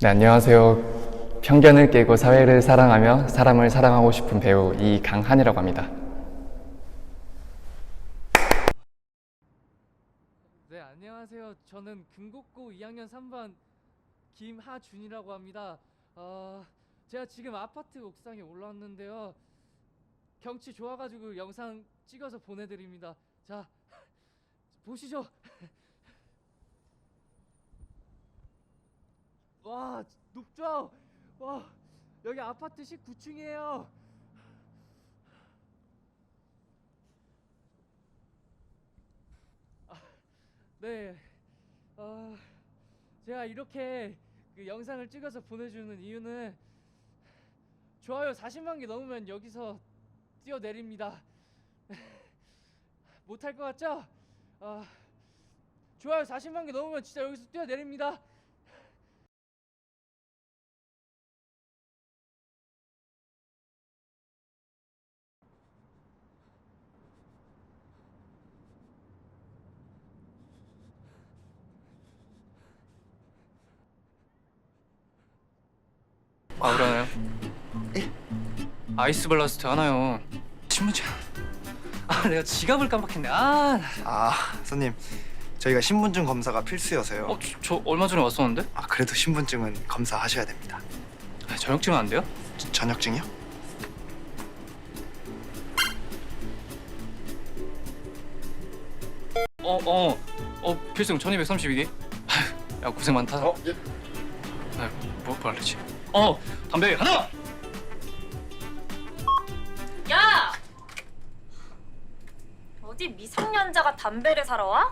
네, 안녕하세요. 편견을 깨고 사회를 사랑하며 사람을 사랑하고 싶은 배우 이강한이라고 합니다. 네, 안녕하세요. 저는 금곡고 2학년 3반 김하준이라고 합니다. 어, 제가 지금 아파트 옥상에 올라왔는데요. 경치 좋아가지고 영상 찍어서 보내드립니다. 자, 보시죠. 와, 높죠? 와, 여기 아파트 19층이에요. 네. 어, 제가 이렇게 그 영상을 찍어서 보내주는 이유는 좋아요 40만 개 넘으면 여기서 뛰어내립니다. 못할 것 같죠? 아, 좋아요 40만 개 넘으면 진짜 여기서 뛰어내립니다. 아 그러나요? 아이스 블라스트 하나요. 신문지. 아 내가 지갑을 깜빡했네. 아, 아 손님 저희가 신분증 검사가 필수여서요 어, 저, 저 얼마 전에 왔었는데? 아 그래도 신분증은 검사하셔야 됩니다 아, 저녁쯤은 안 돼요? 저- 저녁증이요? 어, 어, 어, 필승 1232개. 야 고생 많다. 어, 예. 아, 뭐 말하지? 어, 담배 하나. 야! 어디 미성년자가 담배를 사러 와?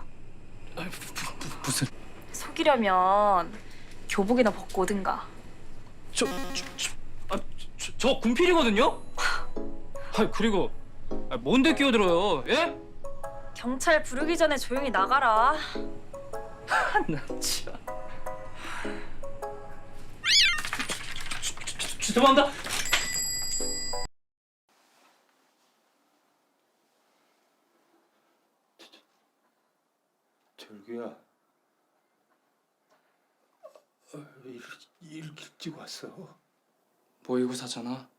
아, 무- 무- 무슨? 속이려면 교복이나 벗고 오든가. 저, 저, 저, 아, 군필이거든요. 아 그리고 아, 뭔데 끼어들어요? 예? 경찰 부르기 전에 조용히 나가라. 나 참. 죄송합니다. 절규야, 이렇게, 이렇게 일찍 왔어? 모의고사잖아.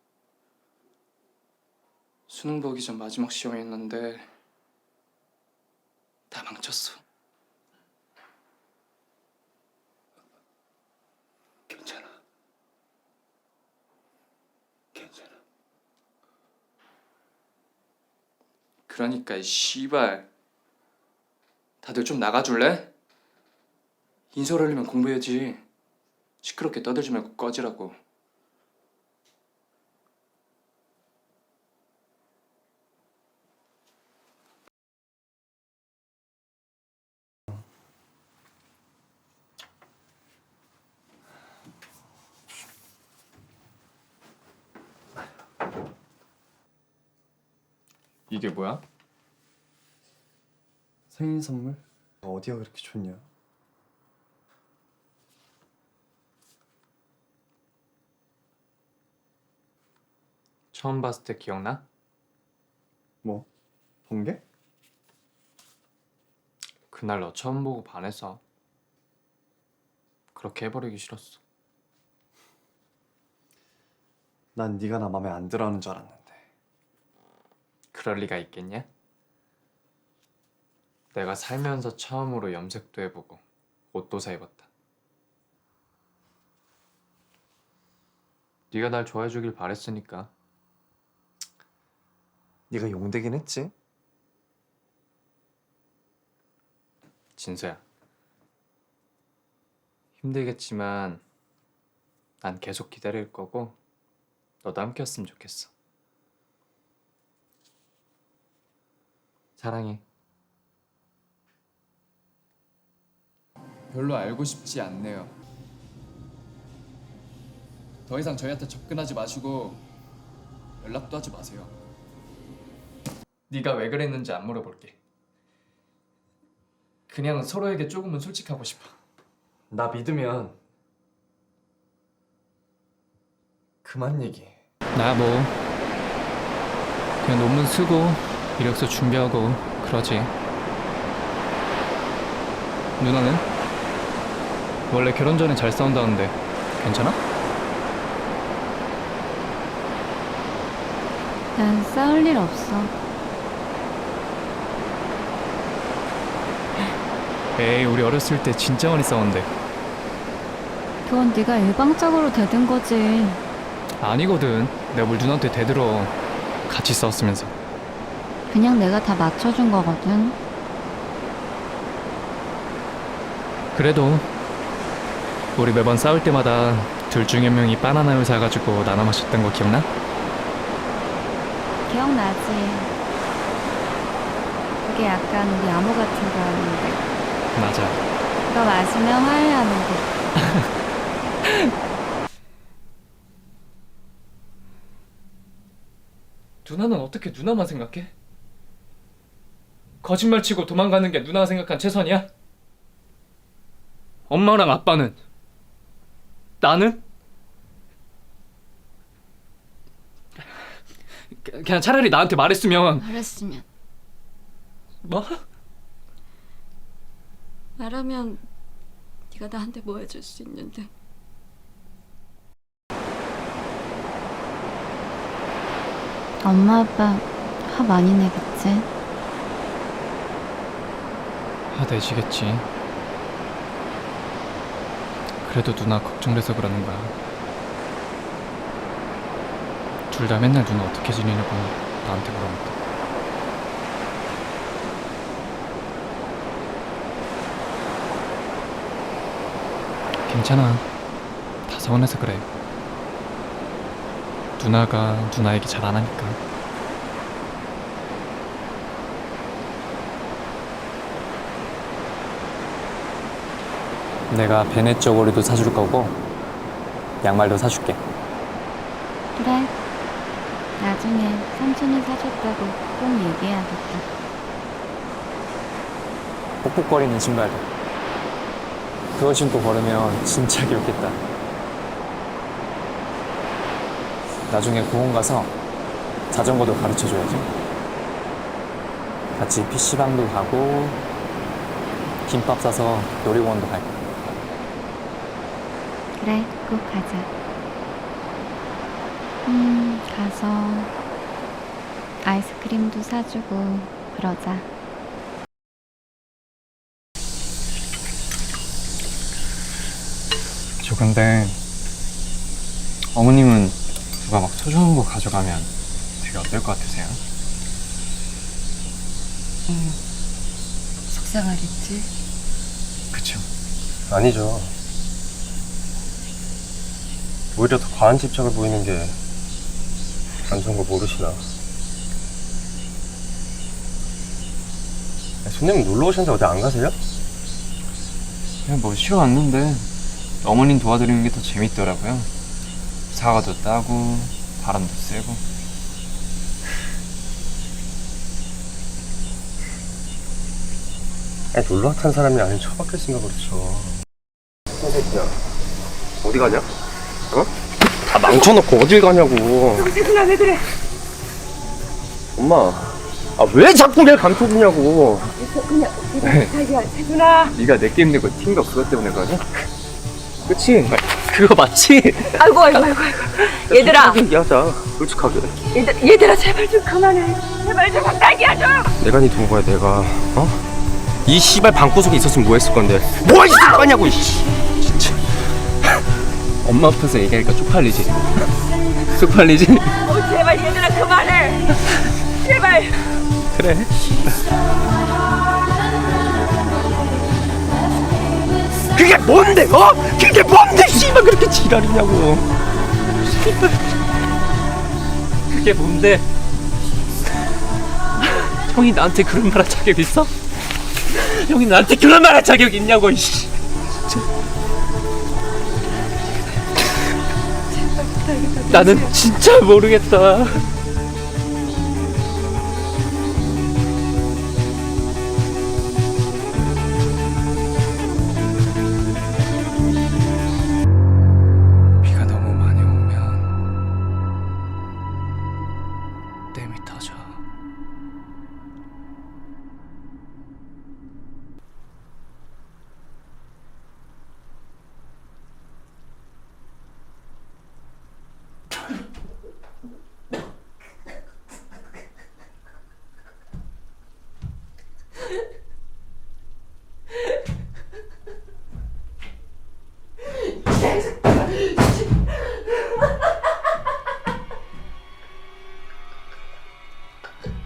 수능 보기 전 마지막 시험이었는데 다 망쳤어. 괜찮아. 괜찮아. 그러니까 이 씨발. 다들 좀 나가줄래? 인설 하려면 공부해야지. 시끄럽게 떠들지 말고 꺼지라고 이게 뭐야? 생일 선물? 어디가 그렇게 좋냐? 처음 봤을 때 기억나? 뭐? 본 게? 그날 너 처음 보고 반해서 그렇게 해버리기 싫었어 난 네가 나 맘에 안 들어하는 줄 알았는데 그럴 리가 있겠냐? 내가 살면서 처음으로 염색도 해보고 옷도 사 입었다. 네가 날 좋아해 주길 바랬으니까 네가 용되긴 했지? 진서야. 힘들겠지만 난 계속 기다릴 거고 너도 함께였으면 좋겠어. 사랑해. 별로 알고 싶지 않네요. 더 이상 저희한테 접근하지 마시고 연락도 하지 마세요. 네가 왜 그랬는지 안 물어볼게. 그냥 서로에게 조금은 솔직하고 싶어. 나 믿으면 그만 얘기해 나 뭐 그냥 논문 쓰고 이력서 준비하고 그러지. 누나는 원래 결혼 전에 잘 싸운다는데 괜찮아? 난 싸울 일 없어. 에이 우리 어렸을 때 진짜 많이 싸웠는데 그건 네가 일방적으로 대든 거지. 아니거든 내가 뭘 누나한테 대들어 같이 싸웠으면서 그냥 내가 다 맞춰준 거거든. 그래도 우리 매번 싸울 때마다 둘 중에 한 명이 바나나를 사가지고 나눠 마셨던 거 기억나? 기억나지? 그게 약간 우리 암호 같은 거였는데. 맞아 그거 마시면 화해하는 거. 누나는 어떻게 누나만 생각해? 거짓말 치고 도망가는 게 누나가 생각한 최선이야? 엄마랑 아빠는? 나는? 그- 그냥 차라리 나한테 말했으면 말했으면. 뭐? 말하면 네가 나한테 뭐 해줄 수 있는데. 엄마 아빠 화 많이 내겠지? 화내시겠지. 그래도 누나 걱정돼서 그러는 거야. 둘 다 맨날 누나 어떻게 지내냐고 나한테 물어봤다. 괜찮아. 다 서운해서 그래. 누나가 누나 얘기 잘안 하니까 내가 베네 쪼고리도 사줄 거고 양말도 사줄게. 그래. 나중에 삼촌이 사줬다고 꼭 얘기해야겠다. 뽁뽁거리는 신발도. 그거 신고 걸으면 진짜 귀엽겠다. 나중에 공원 가서 자전거도 가르쳐줘야지. 같이 PC방도 가고 김밥 싸서 놀이공원도 갈 거야 그래, 꼭 가자. 음, 가서 아이스크림도 사주고 그러자. 저 근데 어머님은 누가 막 소중한 거 가져가면 되게 어떨 것 같으세요? 속상하겠지? 그쵸? 아니죠. 오히려 더 과한 집착을 보이는 게 안 좋은 거 모르시나. 손님 놀러 오셨는데 어디 안 가세요? 그냥 뭐 쉬러 왔는데 어머님 도와드리는 게 더 재밌더라고요. 사과도 따고 바람도 쐬고 아니, 놀러 왔다는 사람이 아닌 처박혔으니까 그렇죠. 새끼야. 어디 가냐? 어? 다 망쳐놓고 어딜 가냐고. 왜 그래? 엄마. 아, 왜 자꾸 내 감춰주냐고. 그냥 자기야 세순아 네가 내게 힘들고 튄거 그것 때문에 그러지? 그치? 그거 맞지? 아이고 아이고 아이고 아이고 얘들아 얘기하자. 솔직하게. 얘들, 얘들아 제발 좀 그만해 제발 좀 적당히야 좀 내가 네 동거야 내가 어? 이 씨발 방구석에 있었으면 뭐 했을 건데 뭐 있을 거냐고 이씨 진짜 엄마 앞에서 얘기하니까 쪽팔리지? 쪽팔리지? 어, 제발 얘들아 그만해 제발 그래 그게 뭔데 어? 그게 뭔데 씨발 그렇게 지랄이냐고 씨발 그게 뭔데? 형이 나한테 그런 말할 자격 있어? 형이 나한테 그런 말할 자격 있냐고 이씨 나는 진짜 모르겠다 비가 너무 많이 오면 댐이 터져.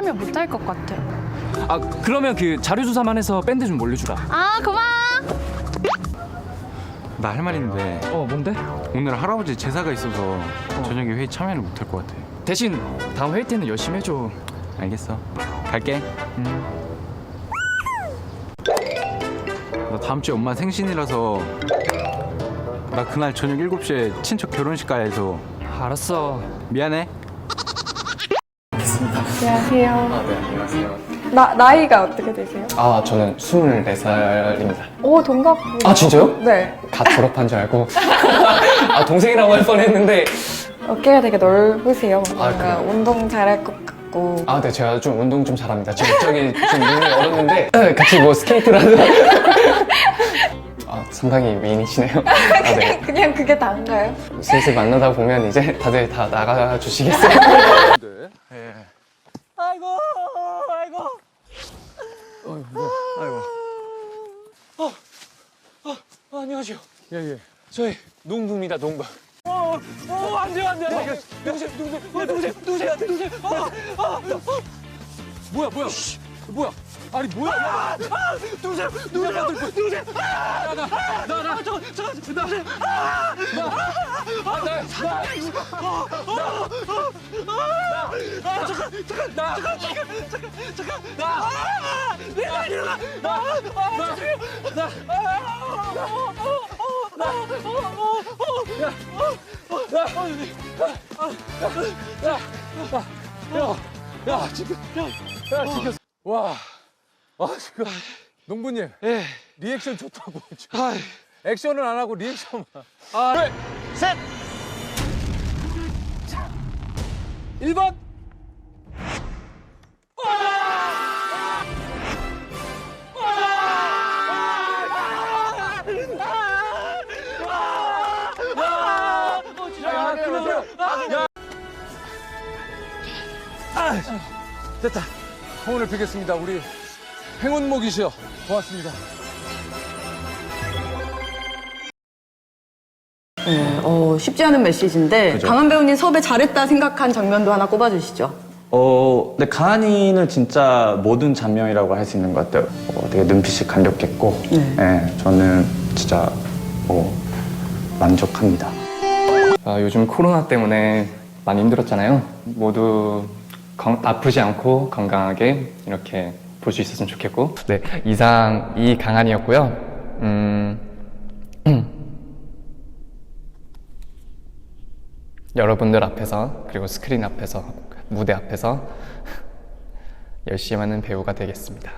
참여 못할 것 같아. 아 그러면 그 자료 조사만 해서 밴드 좀 몰려주라. 아 고마워. 나 할 말 있는데 어 뭔데? 오늘 할아버지 제사가 있어서 저녁에 회의 참여를 못할 것 같아. 대신 다음 회의 때는 열심히 해줘. 알겠어. 갈게. 나 다음 주에 엄마 생신이라서 나 그날 저녁 7시에 친척 결혼식 가야 해서 알았어. 미안해. 안녕하세요. 아, 네, 안녕하세요. 나, 나이가 어떻게 되세요? 아, 저는 24살입니다. 오, 동갑. 아, 진짜요? 네. 갓 졸업한 줄 알고. 아, 동생이라고 할 뻔했는데. 어깨가 되게 넓으세요. 뭔가 아, 그래요? 운동 잘할 것 같고. 아, 네, 제가 좀 운동 좀 잘합니다. 지금 저기 좀 눈이 얼었는데 네, 같이 뭐 스케이트라도. 아, 상당히 미인이시네요. 아, 네. 그냥 그게 다인가요? 슬슬 만나다 보면 이제 다들 다 나가 주시겠어요? 안녕하세요. 예, 예. 저희 농부입니다, 농부. 뭐야 뭐야? 뭐야? 아니 뭐야? 누구세요? 누구세요? 누구세요? 나나나 저거 저거 나 와, 아 지금 농부님 리액션 좋다고 지금. 액션은 안 하고 리액션만. 아, 둘, 셋. 1번. 야, 그러세요. 야. 아, 됐다. 소원을 빌겠습니다. 우리 행운 목이시여. 고맙습니다. 네, 어, 쉽지 않은 메시지인데 강한 배우님 섭외 잘했다 생각한 장면도 하나 꼽아주시죠. 어, 근데 가한이는 진짜 모든 장면이라고 할 수 있는 것 같아요. 어, 되게 눈빛이 간략했고, 네. 예, 저는 진짜 뭐 만족합니다. 아, 요즘 코로나 때문에 많이 힘들었잖아요. 모두 건- 아프지 않고 건강하게 이렇게 볼 수 있었으면 좋겠고. 네, 이상 이 강한이었고요. 음, 여러분들 앞에서 그리고 스크린 앞에서 무대 앞에서 열심히 하는 배우가 되겠습니다.